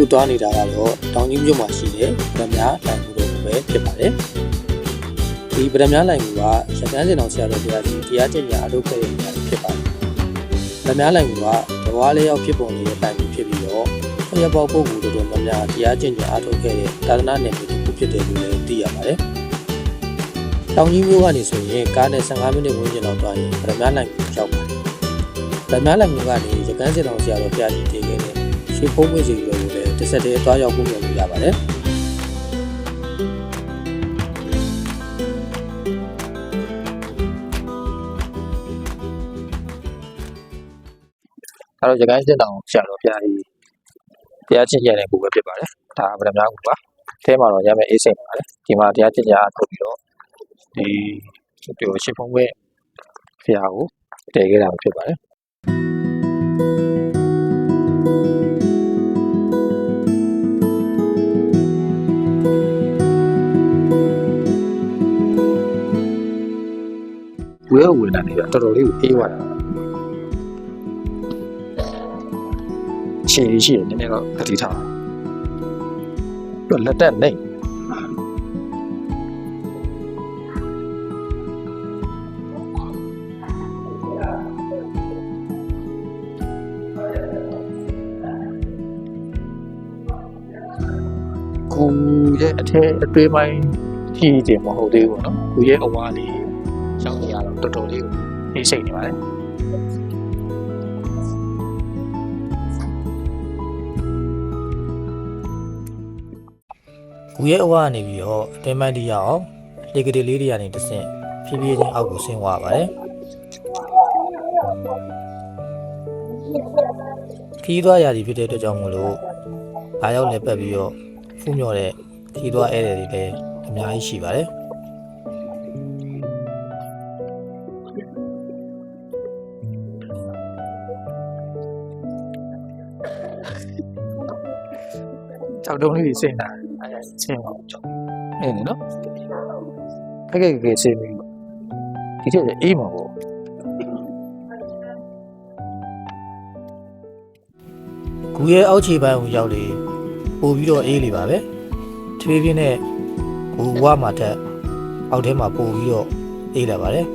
ကိုတွားနေတာကတော့တောင်ကြီးမြို့မှာရှိတဲ့ဗရမများလိုင်ကူတို့ပဲဖြစ်ပါတယ်။ဒီဗရမများလိုင်ကူကရတန်းစင်တော်ဆရာတော်ဘုရားကြီးတရားကျင့်ကြအလုပ်ခဲ့တဲ့နေရာဖြစ်ပါတယ်။ဗရမများလိုင်ကူကတဘွားလေးရောက်ဖြစ်ပုံလေးရဲ့တိုင်ဖြစ်ပြီးတော့ဖျက်ပေါက်ပုဂ္ဂိုလ်တို့များများတရားကျင့်ကြအလုပ်ခဲ့တဲ့သာသနာ့နယ်မြေတစ်ခုဖြစ်တယ်လို့လည်းသိရပါတယ်။တောင်ကြီးမြို့ကနေဆိုရင်ကားနဲ့15မိနစ်ဝန်းကျင်လောက်တွားရင်ဗရမများလိုင်ကူရောက်ပါတယ်။ဗရမများလိုင်ကူကနေရကန်းစင်တော်ဆရာတော်ဘုရားကြီးတည်ခဲ့တဲ့ ရွှေဖုံးဝိစီတွေကိုလည်းတစ်ဆက်တည်းတွားရောက်ဖို့လုပ်ရပါတယ်။အဲတော့ရကိုင်းစစ်တောင်ဆရာတော်ဘုရားကြီးတရားကျင့်ကြတဲ့ကိုပဲဖြစ်ပါတယ်။ဒါဗရမ ्या ကိုပါ။အဲမှာတော့ရမယ်အေးစိတ်ပါတယ်။ဒီမှာတရားကျင့်ကြအထုတ်ပြီးတော့ဒီဒီရွှေဖုံးဝိဆရာကိုတည်ခဲ့တာဖြစ်ပါတယ်။ ဝဲဝင်လာနေတာတော်တော်လေးကိုအေးသွားတာခြေရှိရင်နည်းနည်းတော့တတိထားတော့လက်တက်နေကိုရဲ့အထက်အတွေးပိုင်းကြည့်တယ်မဟုတ်သေးဘူးเนาะကိုရဲ့အဝါလေး ရောက်နေရ တော့တော်တော်လေးကိုနှိမ့်စိတ်နေပါတယ်။ကိုရဲ့အဝကနေပြီးတော့အတင်းမိုင်းတရားအောင်လေကလေးလေးတွေကနေတဆင့်ဖြည်းဖြည်းချင်းအောက်ကိုဆင်းသွားပါတယ်။ခီးသွားရသည်ဖြစ်တဲ့အတွက်ကြောင့်မလို့အားရောက်လည်းပတ်ပြီးတော့ဖူးမြော်တဲ့ခီးသွားဧည့်သည်တွေလည်းအများကြီးရှိပါတယ်။ ကြောက်တုံးလေးတွေစိတ်နာအဲဆင်းအောင်ကြောက်နေနေနော်ခက်ခက်ခက်ခက်ဆင်းပြီးဒီထက်အေးမှာပေါ့ကူရဲ့အောက်ခြေပိုင်းကိုရောက်လေပို့ပြီးတော့အေးလေပါပဲတဖြည်းဖြည်းနဲ့ကိုဝါမှာတက်အောက်ထဲမှာပို့ပြီးတော့အေးလာပါတယ်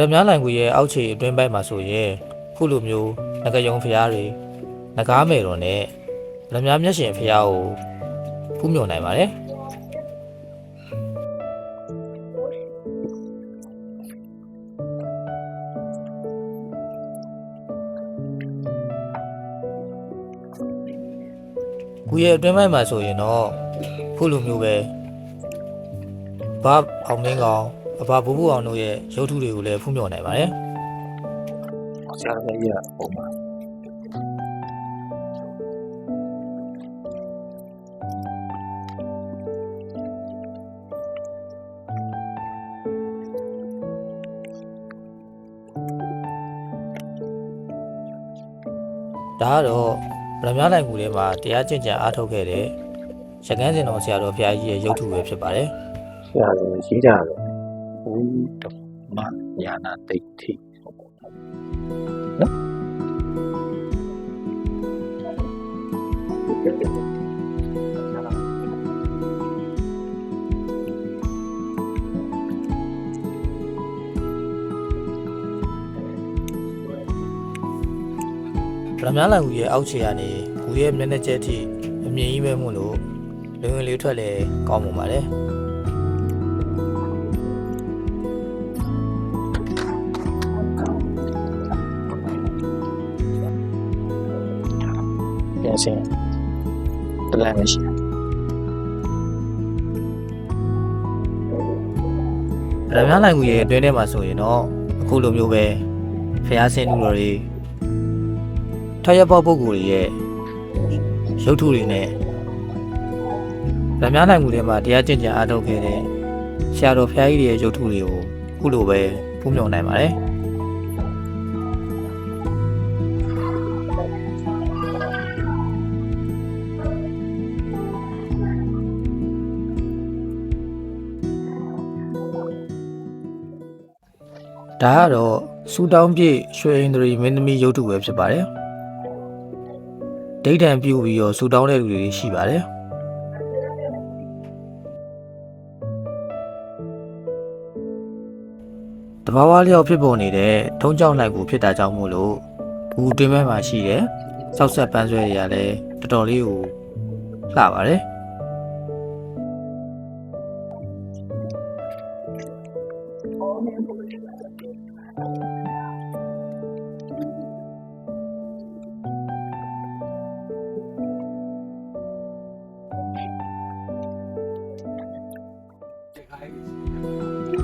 ရမ ्या လိုင်ကူရဲ့အောက်ခြေအတွင်းပိုင်းမှာဆိုရင်ခုလိုမျိုးငကယုံဖျားတွေငကားမယ်တော်နဲ့ရမ ्या မျက်ရှင်ဖျားကိုဖူးမြော်နိုင်ပါတယ်ကူရဲ့အတွင်းပိုင်းမှာဆိုရင်တော့ခုလိုမျိုးပဲဘာအောင်မင်းကောင် အဘဘူဘူအောင်တို့ရဲ့ရုပ်ထုတွေကိုလည်းဖူးမြော်နိုင်ပါတယ်ဆရာတော်ကြီးကပုံပါဒါကတော့ဗရမ ्या နိုင်ကူထဲမှာတရားကျင့်ကြံအားထုတ်ခဲ့တဲ့ရကန်းစင်တော်ဆရာတော်ဘုရားကြီးရဲ့ရုပ်ထုပဲဖြစ်ပါတယ်ဆရာတော်ရေးကြတော့ဘု ဒ္ဓမညာနာတိဋ္ဌိနော်ဗရမ ्या နိုင်ကူရဲ့အောက်ခြေကနေကူရဲ့မျက်နှာကျက်အထိအမြင်ကြီးပဲမို့လို့လုံဝင်လေးထွက်လဲကောင်းပုံပါတယ် ပြန်ဆင်းတလမ်းပဲရှိတယ်ရမ ्या နိုင်ကူရဲ့အတွင်းထဲမှာဆိုရင်တော့အခုလိုမျိုးပဲဖျားဆင်းလူတော်တွေထရပေါက်ပုဂ္ဂိုလ်တွေရဲ့ရုပ်ထုတွေနဲ့ရမ ्या နိုင်ကူထဲမှာတရားကျင့်ကြံအားထုတ်ခဲ့တဲ့ဆရာတော်ဖျားကြီးတွေရဲ့ရုပ်ထုတွေကိုအခုလိုပဲဖူးမြော်နိုင်ပါတယ် ဒါကတော့စူတောင်းပြည့်ရွှေအိန္ဒြေမင်းသမီးရုပ်တုပဲဖြစ်ပါတယ်ဒိဋ္ဌံပြုပြီးတော့စူတောင်းတဲ့လူတွေရှိပါတယ်တဘာဝလျောက်ဖြစ်ပေါ်နေတဲ့ထုံးကြောင်းလိုက်ကိုဖြစ်တာကြောင့်မို့လို့ဘူးတွင်မဲ့မှာရှိတယ်စောက်ဆက်ပန်းဆွဲတွေကလည်းတော်တော်လေးကိုလှပါတယ်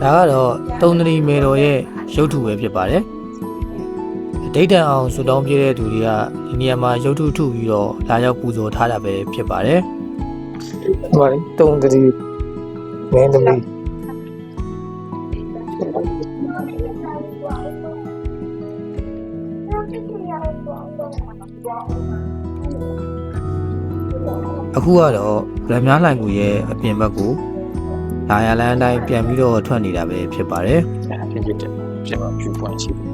ဒါကတော့တုံသရီမေတော်ရဲ့ရုပ်ထုပဲဖြစ်ပါတယ်ဒိဋ္ဌံအောင်ဆူတောင်းပြတဲ့သူတွေကဒီနေရာမှာရုပ်ထုထုပြီးတော့လာရောက်ပူဇော်ထားတာပဲဖြစ်ပါတယ်ဟိုလေတုံတရီမင်းသမီးအခုကတော့ဗရမ ्या လိုင်ကူရဲ့အပြင်ဘက်ကို လာရလန်းအတိုင်းပြန်ပြီးတော့ထွက်နေတာပဲဖြစ်ပါတယ်ဖြစ်ဖြစ်တယ်ဖြစ်မှာဖြူပွင့်ရှိတယ်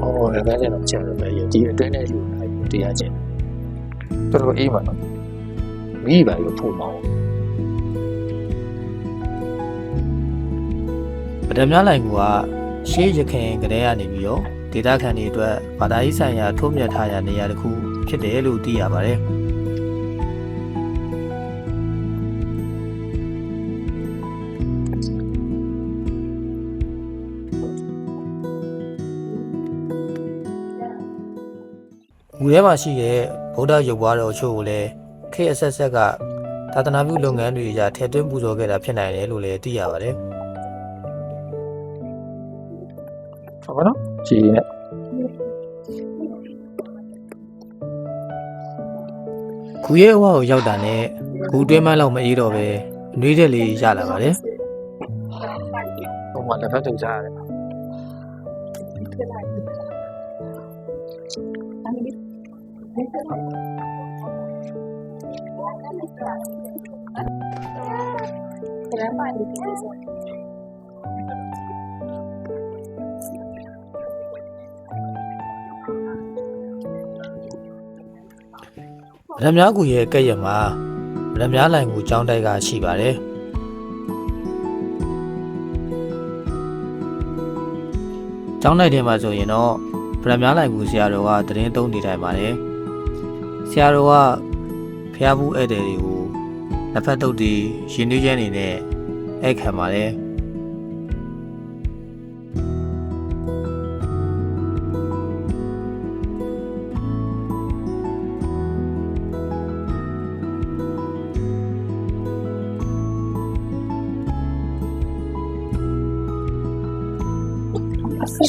အော်လည်းလည်းတော့ချက်လို့ပဲဒီအတွင်းနဲ့လူလိုက်တရားချင်းတော်တော်အေးပါနော်မိပါလို့ဖို့မောင်းဗရမ ्या လိုင်ကူကရှေးရခင်ကတည်းကနေပြီးတော့ ဒေတာခန်တွေအတွက်ဘာသာရေးဆိုင်ရာထုံးမြတ်ထားရာနေရာတစ်ခုဖြစ်တယ်လို့သိရပါတယ်ငူထဲမှာရှိတဲ့ဗုဒ္ဓရုပ်ပွားတော်အချို့ကိုလည်းခေတ်အဆက်ဆက်ကသာသနာပြုလုပ်ငန်းတွေအရထည့်သွင်းပူဇော်ခဲ့တာဖြစ်နိုင်တယ်လို့လည်းသိရပါတယ်ဟုတ်ပါနော် ကြည်နဲ့ဂူရဲ့အဝကိုရောက်တာနဲ့ဂူတွင်းမလောက်မအေးတော့ပဲအနှွေးတဲ့လေးရလာပါတယ်ဟိုမှာလည်းဖတ်ထုတ်ကြရတယ် ဗဒမြားကူရဲ့ကဲ့ရမှာဗဒမြားလိုင်ကိုကြောင်းတိုက်ကရှိပါတယ်ကျောင်းလိုက်တယ်မှာဆိုရင်တော့ဗရမများလိုက်ကူဆရာတော်ကတရင်သုံးနေထိုင်ပါတယ်ဆရာတော်ကဖျားဘူးဧည့်သည်တွေကိုလက်ဖက်တုပ်တီရင်းနှီးခြင်းနေနဲ့ဧည့်ခံပါတယ်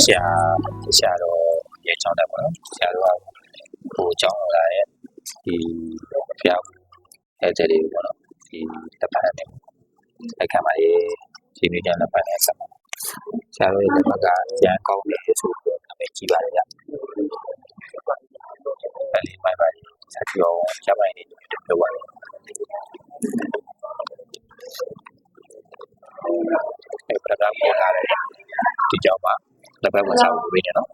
ဆရာဆရာတော်ရဲ့ကျောင်းတက်ပါတော့ဆရာတော်ကဟိုကျောင်းလာတဲ့ဒီဖျားအဲ့တဲ့လေးပေါ့နော်ဒီလက်ဖက်နဲ့အဲ့ခံပါရဲ့ရှင်နေကြလက်ဖက်နဲ့ဆက်ပါဆရာတော်ရဲ့လက်ဖက်ကကျန်ကောင်းတယ်ဆိုတော့အမေကြီးပါတယ်ဗျအဲ့ဒီမိုက်ပါဆက်ပြောရပိုင်းနေတယ်ပြောပါတယ်အဲ့ပြတာပေါ်လာတယ်ဒီကြောင့်ပါ လက်ဖက်ဝင်စားဖို့ပြနေနော်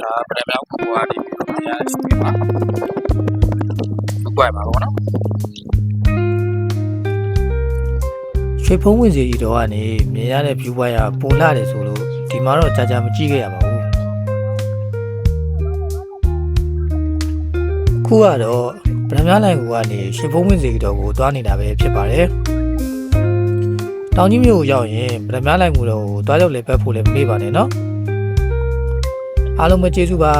ဒါပရမောက်ကိုကနေပြီးတော့ရတဲ့စီပါဘကွယ်ပါဘောနော် ရွှေဖုံးဝင်စီဤတော်ကနေမြင်ရတဲ့ view point ကပုံလာတယ်ဆိုလို့ဒီမှာတော့ကြာကြာမကြည့်ခဲ့ရပါဘူးခုကတော့ဗရမ ्या လိုင်ကူကနေရွှေဖုံးဝင်စီဤတော်ကိုသွားနေတာပဲဖြစ်ပါတယ်တောင်ကြီးမြို့ကိုရောက်ရင်ဗရမ ्या လိုင်ကူတော်ကိုသွားရောက်လေပတ်ဖို့လည်းမမေ့ပါနဲ့နော်အားလုံးပဲကျေးဇူးပါ